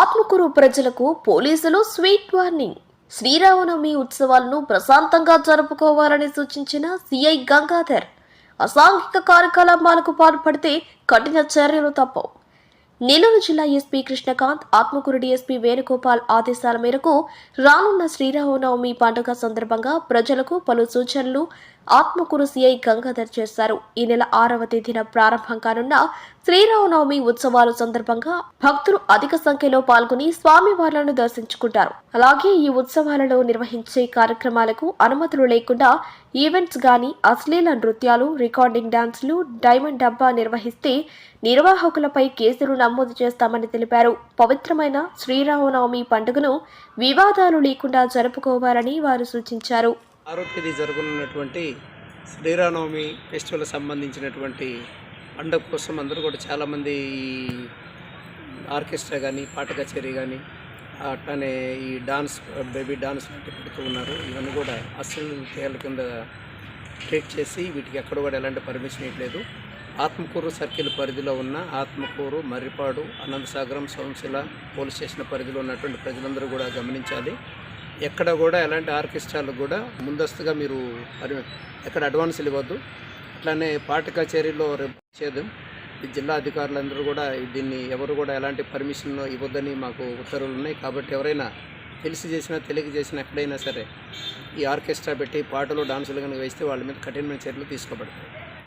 ఆత్మకూరు ప్రజలకు పోలీసులు sweet warning. Sri Rama Navami ఉత్సవాలను ప్రశాంతంగా జరుపుకోవాలని సూచించిన సిఐ గంగాధర్ అసాంఘిక కార్యకలాపాలకు పాల్పడితే కఠిన చర్యలు తప్పవు. నెల్లూరు జిల్లా ఎస్పీ కృష్ణకాంత్ ఆత్మకూరు డిఎస్పీ వేణుగోపాల్ ఆదేశాల మేరకు రానున్న శ్రీరామనవమి పండుగ సందర్భంగా ప్రజలకు పలు సూచనలు ఆత్మకూరు సిఐ గంగాధర్ చేశారు. ఈ నెల ఆరవ తేదీన ప్రారంభం కానున్న శ్రీరామనవమి ఉత్సవాల సందర్భంగా భక్తులు అధిక సంఖ్యలో పాల్గొని స్వామివార్లను దర్శించుకుంటారు. అలాగే ఈ ఉత్సవాలలో నిర్వహించే కార్యక్రమాలకు అనుమతులు లేకుండా ఈవెంట్స్ గాని అశ్లీల నృత్యాలు రికార్డింగ్ డాన్సులు డైమండ్ డబ్బా నిర్వహిస్తే నిర్వాహకులపై కేసులు నమోదు చేస్తామని తెలిపారు. పవిత్రమైన శ్రీరామనవమి పండుగను వివాదాలు లేకుండా జరుపుకోవాలని వారు సూచించారు. జరగనున్నటువంటి శ్రీరామనవమి ఫెస్టివల్ సంబంధించినటువంటి పండుగ కోసం అందరూ కూడా చాలామంది ఆర్కెస్ట్రా కానీ పాట కచేరీ కానీ అట్లానే ఈ డాన్స్ బేబీ డాన్స్ లాంటివి పెడుతూ ఉన్నారు. ఇవన్నీ కూడా అసలు తేల కింద ట్రీట్ చేసి వీటికి ఎక్కడ కూడా ఎలాంటి పర్మిషన్ ఇవ్వలేదు. ఆత్మకూరు సర్కిల్ పరిధిలో ఉన్న ఆత్మకూరు మర్రిపాడు అనంతసాగరం సోమశిల పోలీస్ స్టేషన్ పరిధిలో ఉన్నటువంటి ప్రజలందరూ కూడా గమనించాలి. ఎక్కడ కూడా ఎలాంటి ఆర్కెస్ట్రాలకు కూడా ముందస్తుగా మీరు ఎక్కడ అడ్వాన్సులు ఇవ్వద్దు. అట్లానే పాట కచేరీలో చేద్దాం ఈ జిల్లా అధికారులందరూ కూడా దీన్ని ఎవరు కూడా ఎలాంటి పర్మిషన్ ఇవ్వద్దని మాకు ఉత్తర్వులు ఉన్నాయి. కాబట్టి ఎవరైనా తెలిసి చేసినా తెలియక చేసినా ఎక్కడైనా సరే ఈ ఆర్కెస్ట్రా పెట్టి పాటలు డాన్సులు కనుక వేస్తే వాళ్ళ మీద కఠినమైన చర్యలు తీసుకోబడతాయి.